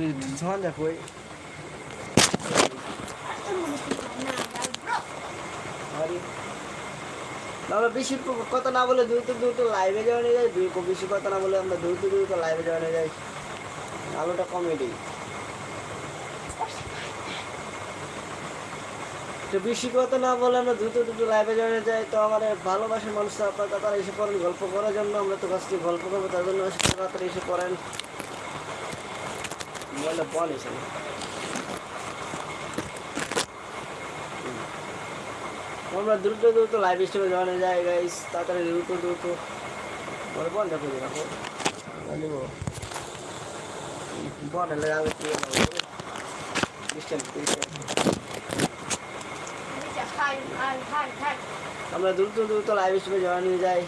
তুই সমান দেখো আমরা বেশি কথা না বলে দ্রুত দ্রুত লাইভে যাওয়া নিয়ে যাই বেশি কথা না বলে আমরা দ্রুত দ্রুত লাইভে যাওয়া নিয়ে যাই। আলোটা কমেডি তো বেশি কথা না বলে আমরা দ্রুত দ্রুত লাইভে জয়েনে যাই। তো আমার ভালোবাসার মানুষরা আপনার তাড়াতাড়ি এসে পড়েন, গল্প করার জন্য আমরা তো কাছ থেকে গল্প করব, তার জন্য তাড়াতাড়ি এসে পড়েন। মোবাইলটা বল এসে আমরা দ্রুত দ্রুত লাইভ স্ট্রিমে জয়েনে যাই গাইস তাড়াতাড়ি দ্রুত দ্রুত বলে বল দেখো দেখো নিব বল এলে আগে কি ক্রিস্টিয়ান ক্রিস্টিয়ান আমরা দ্রুত দ্রুত লাইভ স্ট্রিমে জয়েন হয়ে যাই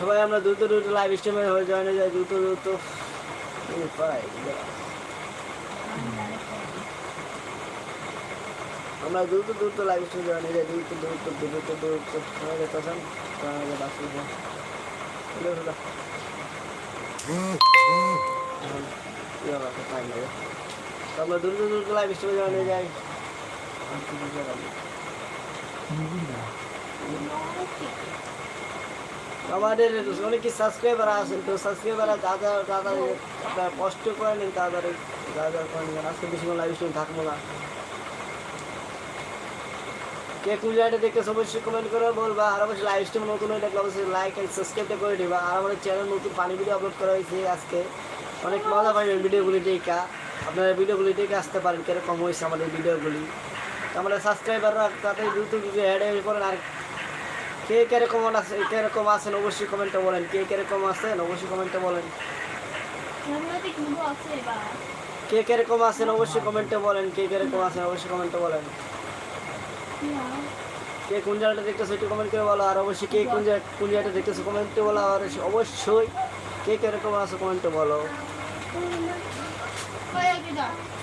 সবাই আমরা দ্রুত দ্রুত লাইভ স্ট্রিমে হয়ে জয়েন হয়ে যাই দ্রুত দ্রুত। আমরা দ্রুত দ্রুত লাইভ স্ট্রিমে জয়েন হয়ে যাই দ্রুত দ্রুত দ্রুত দ্রুত। সবাই দেখতেছেন আমাদের বাসি আমরা দ্রুত দ্রুত লাইভ স্ট্রিমে জয়েন হয়ে যাই। আমাদের অনেক সাবস্ক্রাইবার আছেন তো সাবস্ক্রাইবার দাদা দাদা কষ্ট করে নিন তাড়াতাড়ি দাদা করে নিন। আজকে বেশি লাইভ স্ট্রিম থাকব না। কে কোন জায়গাটা দেখতে অবশ্যই কমেন্ট করে বলবা। আর অবশ্যই লাইভ স্ট্রিম নতুন হয়ে থাকলে অবশ্যই লাইক এন্ড সাবস্ক্রাইবটা করে দিবা। আর আমাদের চ্যানেল নতুন পানি ভিডিও আপলোড করা হয়েছে আজকে। অনেক মজা পাবেন ভিডিওগুলি দেখা। আপনারা ভিডিওগুলি দেখে আসতে পারেন, কীরকম হয়েছে আমাদের ভিডিওগুলি তো আমাদের সাবস্ক্রাইবাররা তাতে দ্রুত দ্রুত অ্যাড পড়েন। আর কে কীরকম আছে কীরকম আছেন অবশ্যই কমেন্টে বলেন। কে কীরকম আছেন অবশ্যই কমেন্টে বলেন। কে কীরকম আছেন অবশ্যই কমেন্টে বলেন। কে কীরকম আছেন অবশ্যই কমেন্টে বলেন। কে কোন জায়গাটা দেখতেছো একটু কমেন্ট করে বলো আর অবশ্যই কে কোন জায়গা কোন জায়গাটা দেখতেছো কমেন্টে বলো আর অবশ্যই কে কীরকম আছো কমেন্টে বলো।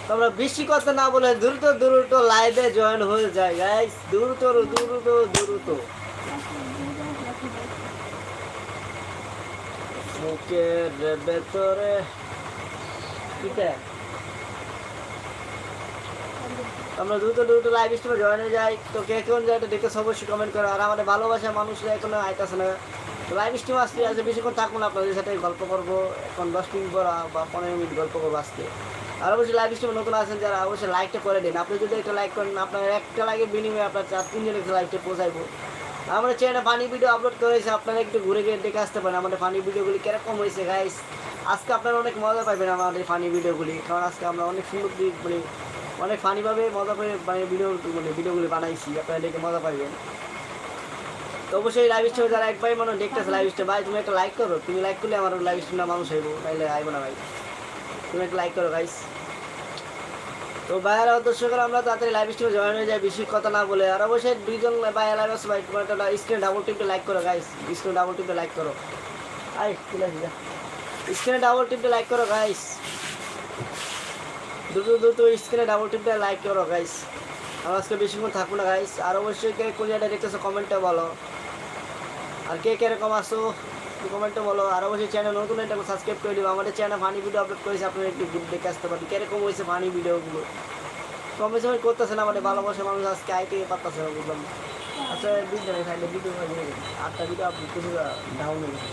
তোমরা বেশি কথা না বলে দ্রুত দ্রুত লাইভে জয়েন হয়ে যায় গাইস দ্রুত দ্রুত দ্রুত। মুখের ভেতরে কিটা আমরা দ্রুত দ্রুত লাইভ স্ট্রিমে জয়েন হয়ে যাই। তো কে কোন জায়গাটা দেখে অবশ্যই কমেন্ট করো। আর আমাদের ভালোবাসার মানুষরা এখনও আইতাছে না। তো লাইভ স্ট্রিম আসলে আজকে বেশিক্ষণ থাকব না আপনাদের সাথে গল্প করব। এখন দশ মিনিট পর, বা পনেরো মিনিট গল্প করব আজকে। আর অবশ্যই লাইভ স্ট্রিমে নতুন আছেন যারা, অবশ্যই লাইকটা করে দিন। আপনি যদি একটা লাইক করেন, আপনার একটা লাইকের বিনিময়ে আপনার চার তিনজনের লাইকটা পৌঁছাইবো। আমাদের চ্যানেলে ফানি ভিডিও আপলোড করেছি আপনারা একটু ঘুরে গিয়ে দেখে আসতে পারেন আমাদের ফানি ভিডিওগুলি কীরকম হয়েছে গাইস আজকে আপনারা অনেক মজা পাবেন আমাদের ফানি ভিডিওগুলি কারণ আজকে আমরা অনেক সুন্দর মানে অনেক ফানিভাবে মজা করে মানে ভিডিও মানে ভিডিওগুলি বানাইছি, আপনারা দেখে মজা পাইবেন। তো অবশ্যই লাইভ স্ট্রিমে যারা একবারই মানুষ দেখতেছে লাইভ স্ট্রিম ভাই, তুমি একটা লাইক করো, তুমি লাইক করলে আমার লাইভ স্ট্রিমটা মানুষ হইব, তাইলে আইব না, ভাই। তুমি একটা লাইক করো গাইস তো ভাইয়ারা দর্শকরা, আমরা তাড়াতাড়ি লাইভ স্ট্রিমে জয়েন হয়ে যাই, বেশি কথা না বলে। আর অবশ্যই দুইজন ভাই লাইভ তোমার একটা স্ক্রিনে ডাবল টিপে লাইক করো গাইস স্ক্রিনে ডাবল টিপে লাইক করো। আই স্ক্রিনে ডাবল টিপে লাইক করো গাইস দ্রুত দ্রুত স্ক্রিনে ডাবল টিপে লাইক করো গাইস আমরা আজকে বেশিক্ষণ থাকব না গাইস আর অবশ্যই কে কোন জায়গাটা দেখতেছো কমেন্টে বলো। আর কে কীরকম আসো কমেন্টে বলো। আর অবশ্যই চ্যানেল নতুন এটা সাবস্ক্রাইব করে দিবো আমাদের চ্যানেল ফানি ভিডিও আপলোড করেছি, আপনারা একটু দেখে আসতে পারেন। কীরকম হয়েছে ফানি ভিডিওগুলো কমে সময় করতেছে না, আমাদের ভালোবাসা মানুষ আজকে আইতে পারতেছে না, বুঝলাম। আচ্ছা জানাই সাইডে ভিডিও আটটা ভিডিও আপলোড করছি ডাউন হয়ে গেছে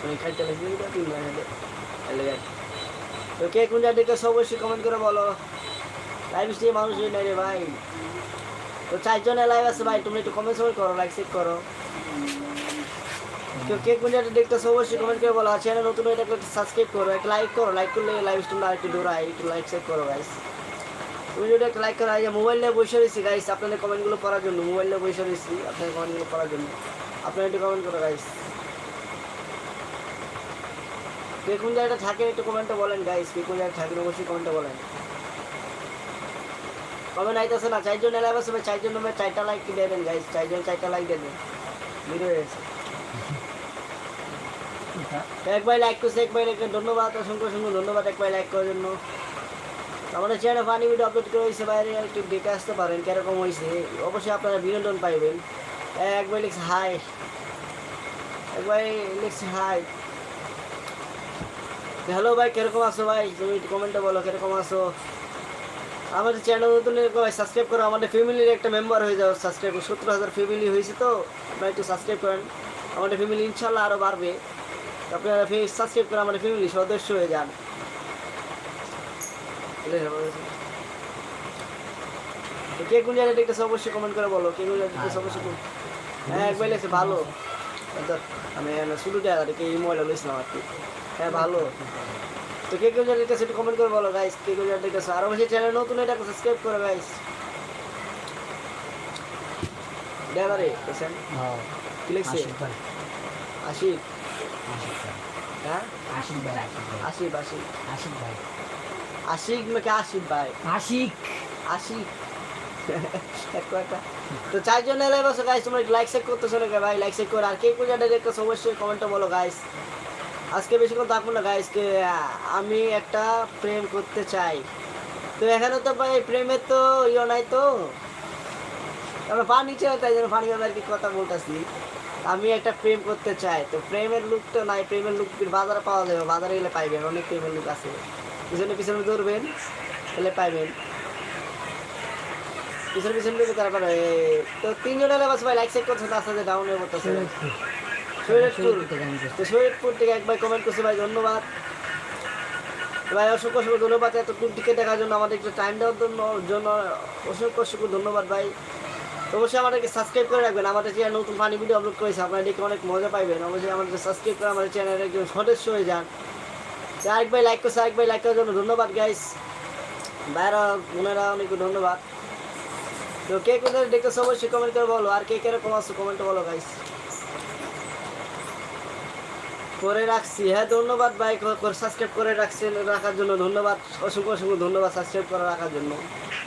মানে তো কে কোন জায়গা দেখে অবশ্যই কমেন্ট করে বলো। লাইভ স্ট্রিমে মানুষ নেই রে ভাই। তো চারজনে লাইভ আছে ভাই তুমি একটু কমেন্ট করো লাইক চেক করো। কেউ কে কোন জায়গাটা দেখতেছো, অবশ্যই কমেন্ট করে বলো। চ্যানেল নতুন হয়ে থাকলে সাবস্ক্রাইব করো, একটা লাইক করো। লাইক করলে লাইভ স্ট্রিমটা একটু দৌড়াই একটু লাইক চেক করো গাইস যদি একটা লাইক করো যে মোবাইল নিয়ে বসে রয়েছি গাইস আপনাদের কমেন্টগুলো পড়ার জন্য মোবাইল নিয়ে বসে রয়েছি, আপনাদের কমেন্টগুলো পড়ার জন্য। আপনারা একটু কমেন্ট করো গাইস কে কোন জায়গাটা থাকেন, একটু কমেন্টে বলেন গাইস কে কোন জায়গায় থাকেন, অবশ্যই কমেন্টে বলেন। কমেন্ট আইতেছে না, চারজন এলাকা ভাই। চারজন চারটা লাইক দেবেন গাইস চারজন চারটা লাইক দেবেন ভিডিও এক ভাই লাইক করছে এক ভাই লাইক ধন্যবাদ, অসংখ্য অসংখ্য ধন্যবাদ এক ভাই লাইক করার জন্য। আমাদের চ্যানেলে ফানি ভিডিও আপলোড করে হয়েছে বাইরে, একটু দেখে আসতে পারেন কীরকম হয়েছে। অবশ্যই আপনারা বিনোদন পাইবেন। এক ভাই লিখছে হাই এক ভাই লিখছি হাই হ্যালো ভাই, কীরকম আছো ভাই? তুমি কমেন্টে বলো, কীরকম আছো? আমাদের চ্যানেল নতুন ভাই সাবস্ক্রাইব করো। আমাদের ফ্যামিলির একটা মেম্বার হয়ে যাও সাবস্ক্রাইব সত্তর হাজার ফ্যামিলি হয়েছে তো, আপনারা একটু সাবস্ক্রাইব করেন। আমাদের ফ্যামিলি ইনশাল্লাহ আরও বাড়বে। আপনারা সাবস্ক্রাইব করে আমাদের ফ্যামিলি সদস্য হয়ে যান। তো কে কোন জায়গায় দেখতেছে অবশ্যই কমেন্ট করে বলো। কে কোন জায়গায় দেখতেছে অবশ্যই হ্যাঁ। একবার লেগেছে ভালো। আমি শুধু জায়গা থেকে এই মোবাইলটা লইছিলাম আর কি। হ্যাঁ ভালো। তো কে কেউ জায়গায় দেখতেছে একটু কমেন্ট করে বলো গাইস কে কেউ জায়গায় দেখতেছে? আর অবশ্যই চ্যানেল নতুন এটাকে সাবস্ক্রাইব করো গাইস দেখা রে পেশেন্ট হ্যাঁ। কি লিখছে আশিক। হ্যাঁ? আশিক ভাই। আশিক আশিক। ভাই। আশিক নাকি আশিক ভাই? আশিক। আশিক। তো চারজন এলে বসে গাইস তোমরা লাইক শেক করতেছো না ভাই লাইক শেক করে। আর কে কোন জায়গায় দেখতেছো অবশ্যই কমেন্টে বলো গাইস আজকে বেশিক্ষণ থাকব না গাইস কে আমি একটা প্রেম করতে চাই। তো এখানে তো ভাই প্রেমের তো ইয়ে নাই তো। আমরা পানি চাই তাই জন্য পানি আর কি কথা বলতেছি। আমি একটা প্রেম করতে চাই, তো প্রেমের লুক তো নাই, প্রেমের লুক বাজারে পাওয়া যাবে? বাজারে গেলে পাইবেন, অনেক প্রেমের লুক আছে। পিছনে পিছনে দৌড়বেন তাহলে পাইবেন। পিছনে পিছনে ঢুকে তারপরে তো তিনজন এলে বাস ভাই লাইক চেক করছে তার সাথে ডাউন হয়ে পড়তেছে। শরীরপুর তো শরীরপুর থেকে একবার কমেন্ট করছে, ভাই, ধন্যবাদ। ভাই, অসংখ্য অসংখ্য ধন্যবাদ। এত টুক টিকে দেখার জন্য আমাদের একটু টাইম দেওয়ার জন্য জন্য অসংখ্য অসংখ্য ধন্যবাদ, ভাই। অবশ্যই আমাদেরকে সাবস্ক্রাইব করে রাখবেন। আমাদের চ্যানেল নতুন ফানি ভিডিও আপলোড করেছে, আপনারা দেখে অনেক মজা পাইবেন। অবশ্যই আমাদের সাবস্ক্রাইব করে আমাদের চ্যানেলের একজন সদস্য হয়ে যান। আরেক ভাই লাইক করছে আরেক ভাই লাইক করার জন্য ধন্যবাদ গাইস ভাইরা বোনেরা অনেক ধন্যবাদ। তো কে কোথায় দেখতেছো, অবশ্যই কমেন্ট করে বলো। আর কে কীরকম আছো কমেন্টে বলো গাইস করে রাখছি। হ্যাঁ ধন্যবাদ ভাই সাবস্ক্রাইব করে রাখছেন, রাখার জন্য ধন্যবাদ। অসংখ্য অসংখ্য ধন্যবাদ সাবস্ক্রাইব করে রাখার জন্য।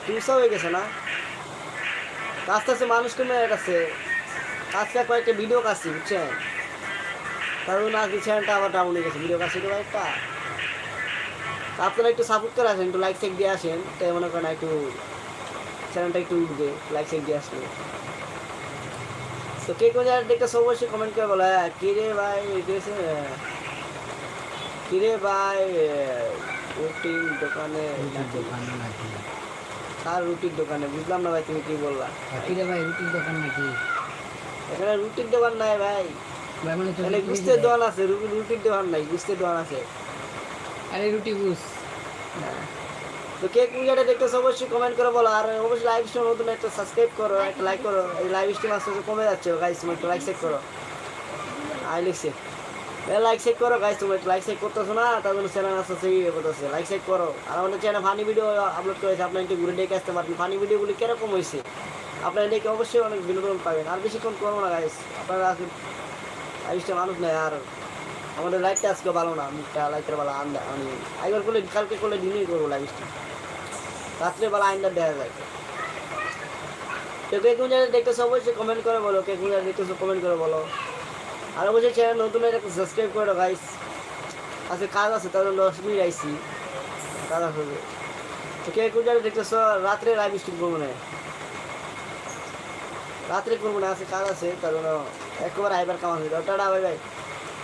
তুমি সব হয়ে গেছে না? আস্তে আস্তে মানুষ কমে গেছে। আজকে কয়েকটা ভিডিও কাছি বুঝছেন? কারণ আজকে চ্যানেলটা আবার ডাউন হয়ে গেছে ভিডিও কাছি তো একটা আপনারা একটু সাপোর্ট করে আসেন, একটু লাইক চেক দিয়ে আসেন, তাই মনে করেন একটু চ্যানেলটা একটু উঠবে লাইক চেক দিয়ে আসলে। তো কে কোন জায়গায় দেখতে অবশ্যই কমেন্ট করে বলো হ্যাঁ কিরে ভাই দেখেছে কিরে ভাই রুটিন দোকানে দোকান আর রুটির দোকানে বুঝলাম না ভাই তুমি কি বললা? কিরে ভাই রুটির দোকান নাকি? এখানে রুটির দোকান নাই ভাই। মানে গুস্তের দোকান আছে রু- রুটির দোকান নাই গুস্তের দোকান আছে। আরে রুটি বুস তো কে কোন জায়গায় দেখতেছো অবশ্যই কমেন্ট করে বলো। আর অবশ্যই লাইভ স্ট্রিম নতুন একটা সাবস্ক্রাইব করো একটা লাইক করো। এই লাইভ স্ট্রিম আস্তে আস্তে কমে যাচ্ছে গাইস তুমি একটু লাইক চেক করো। আই লিখছে। লাইক চেক করো গাইস তুমি লাইক চেক করতেছো না, তার জন্য চ্যানেল আস্তে আস্তে ইয়ে করতেছে লাইক চেক করো। আর আমাদের চ্যানেল ফানি ভিডিও আপলোড করেছে, আপনারা একটু ঘুরে ডেকে আসতে পারবেন ফানি ভিডিওগুলি কীরকম হয়েছে। আপনারা দেখে অবশ্যই অনেক বিনোদন পাবেন। আর বেশিক্ষণ করব না গাইস আপনারা লাইভ স্ট্রিম মানুষ নেই আর আমাদের লাইটটা আজকে ভালো না মুখটা লাইটের ভালো আন্দা আমি একবার করলে কালকে করলে দিনই করব স্ট্রিম রাত্রেবেলা আইনটা দেখা যায়। তো কে কোন জায়গায় দেখতেছো, অবশ্যই কমেন্ট করে বলো, কে কোন জায়গায় দেখতেছো কমেন্ট করে বলো। আর অবশ্যই চ্যানেল নতুন একটা সাবস্ক্রাইব করে গাইস আজকে কাজ আছে, তাহলে দশ মিনিট আইসি কাজ আসবে তো কে কোন জায়গায় দেখতেছ? রাত্রে লাইভ স্ট্রিম করব না। রাত্রে করব না, আজকে কাজ আছে, তার জন্য একবার আইবার কাম আছে। Tata bye bye